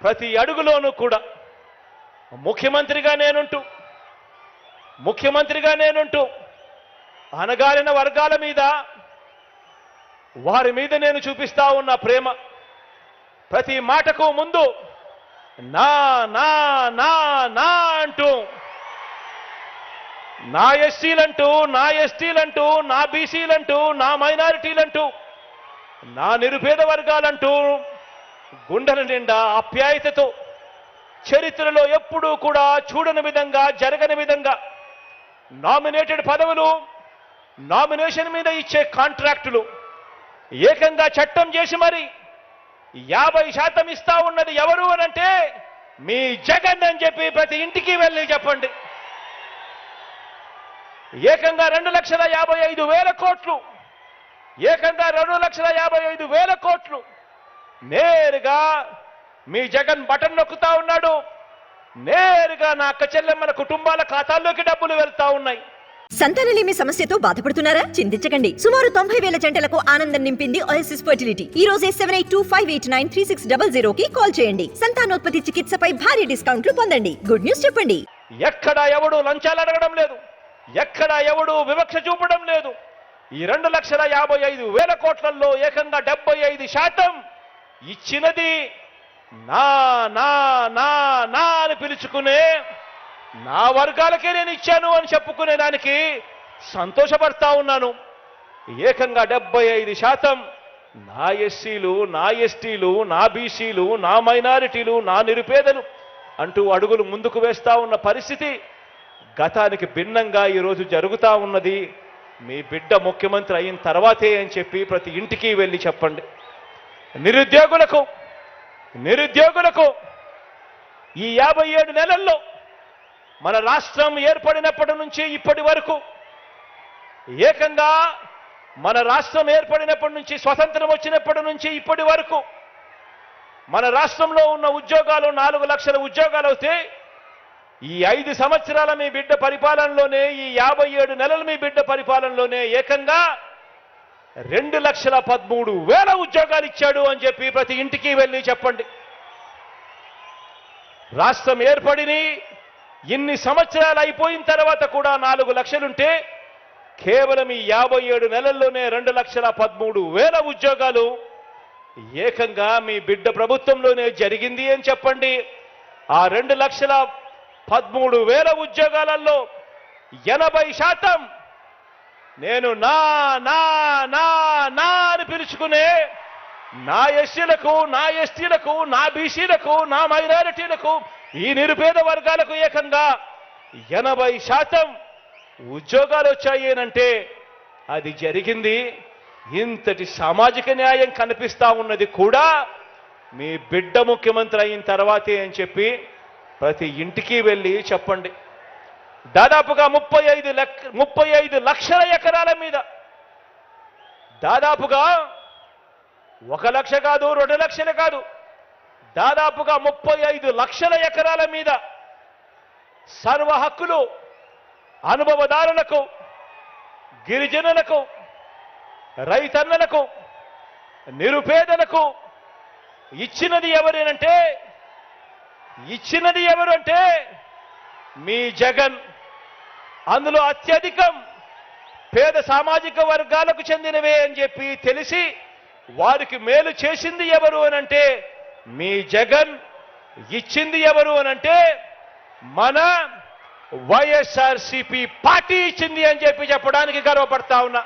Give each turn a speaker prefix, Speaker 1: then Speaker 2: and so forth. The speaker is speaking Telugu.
Speaker 1: ప్రతి అడుగులోనూ కూడా ముఖ్యమంత్రిగా నేనుంటూ ముఖ్యమంత్రిగా నేనుంటూ అనగాలిన వర్గాల మీద వారి మీద నేను చూపిస్తా ఉన్న ప్రేమ ప్రతి మాటకు ముందు నా నా నా నా అంటూ నా ఎస్సీలంటూ నా ఎస్టీలంటూ నా బీసీలంటూ నా మైనారిటీలంటూ నా నిరుపేద వర్గాలంటూ గుండెల నిండా ఆప్యాయతతో చరిత్రలో ఎప్పుడూ కూడా చూడని విధంగా జరగని విధంగా నామినేటెడ్ పదవులు నామినేషన్ మీద ఇచ్చే కాంట్రాక్టులు ఏకంగా చట్టం చేసి మరి యాభై శాతం ఇస్తా ఉన్నది ఎవరు అనంటే మీ జగన్ అని చెప్పి ప్రతి ఇంటికి వెళ్ళి చెప్పండి. ఏకంగా రెండు లక్షల యాభై ఐదు వేల కోట్లు ఏకంగా రెండు లక్షల యాభై ఐదు వేల కోట్లు నేరుగా మీ జగన్ బటన్ నొక్కుతా ఉన్నాడు. నేరుగా నా అక్క చెల్లెమ్మల కుటుంబాల ఖాతాల్లోకి డబ్బులు వెళ్తా ఉన్నాయి.
Speaker 2: సంతానలేమి సమస్యతో బాధపడుతున్నారా? చింతించకండి. సుమారు తొంభై వేల జంటలకు ఆనందం నింపింది ఓఎస్ఎస్ ఫర్టిలిటీ ఈ రోజే seven eight two five eight nine three six double zero కి కాల్ చేయండి. సంతానోత్పత్తి చికిత్సపై భారీ డిస్కౌంట్లు పొందండి. గుడ్ న్యూస్ చెప్పండి.
Speaker 1: ఎక్కడ ఎవడు లంచాలు అడగడం లేదు. ఎక్కడ ఎవడు వివక్ష చూపడం లేదు. ఈ రెండు లక్షల యాభై ఐదు వేల కోట్లలో ఏకంగా డెబ్బై ఐదు శాతం ఇచ్చినది నా నా నా నా అని పిలుచుకునే నా వర్గాలకే నేను ఇచ్చాను అని చెప్పుకునే దానికి సంతోషపడతా ఉన్నాను. ఏకంగా డెబ్బై ఐదు శాతం నా ఎస్సీలు నా ఎస్టీలు నా బీసీలు నా మైనారిటీలు నా నిరుపేదలు అంటూ అడుగులు ముందుకు వేస్తా ఉన్న పరిస్థితి గతానికి భిన్నంగా ఈరోజు జరుగుతా ఉన్నది. మీ బిడ్డ ముఖ్యమంత్రి అయిన తర్వాతే అని చెప్పి ప్రతి ఇంటికి వెళ్ళి చెప్పండి. నిరుద్యోగులకు నిరుద్యోగులకు ఈ యాభై ఏడు నెలల్లో మన రాష్ట్రం ఏర్పడినప్పటి నుంచి ఇప్పటి వరకు ఏకంగా మన రాష్ట్రం ఏర్పడినప్పటి నుంచి స్వతంత్రం వచ్చినప్పటి నుంచి ఇప్పటి వరకు మన రాష్ట్రంలో ఉన్న ఉద్యోగాలు నాలుగు లక్షల ఉద్యోగాలు అవుతే ఈ ఐదు సంవత్సరాల మీ బిడ్డ పరిపాలనలోనే ఈ యాభై ఏడు నెలలు మీ బిడ్డ పరిపాలనలోనే ఏకంగా రెండు లక్షల పదమూడు వేల ఉద్యోగాలు ఇచ్చాడు అని చెప్పి ప్రతి ఇంటికి వెళ్ళి చెప్పండి. రాష్ట్రం ఏర్పడిని ఇన్ని సంవత్సరాలు అయిపోయిన తర్వాత కూడా నాలుగు లక్షలుంటే కేవలం ఈ యాభై ఏడు నెలల్లోనే రెండు లక్షల పదమూడు వేల ఉద్యోగాలు ఏకంగా మీ బిడ్డ ప్రభుత్వంలోనే జరిగింది అని చెప్పండి. ఆ రెండు లక్షల పదమూడు వేల ఉద్యోగాలలో ఎనభై శాతం నేను నా నా నా నా అని పిలుచుకునే నా ఎస్సీలకు నా ఎస్టీలకు నా బీసీలకు నా మైనారిటీలకు ఈ నిరుపేద వర్గాలకు ఏకంగా ఎనభై శాతం ఉద్యోగాలు వచ్చాయి అంటే అది జరిగింది. ఇంతటి సామాజిక న్యాయం కనిపిస్తా ఉన్నది కూడా మీ బిడ్డ ముఖ్యమంత్రి అయిన తర్వాతే అని చెప్పి ప్రతి ఇంటికి వెళ్ళి చెప్పండి. దాదాపుగా ముప్పై ఐదు లక్ష ముప్పై ఐదు లక్షల ఎకరాల మీద. దాదాపుగా ఒక లక్ష కాదు రెండు లక్షలు కాదు. దాదాపుగా ముప్పై ఐదు లక్షల ఎకరాల మీద సర్వ హక్కులు అనుభవదారులకు గిరిజనులకు రైతన్నలకు నిరుపేదలకు ఇచ్చినది ఎవరేనంటే ఇచ్చినది ఎవరంటే మీ జగన్. అందులో అత్యధికం పేద సామాజిక వర్గాలకు చెందినవే అని చెప్పి తెలిసి వారికి మేలు చేసింది ఎవరు అనంటే మీ జగన్ ఇచ్చింది ఎవరు అనంటే మన వైఎస్ఆర్సిపి పార్టీ ఇచ్చింది అని చెప్పి చెప్పడానికి గర్వపడతా ఉన్నా.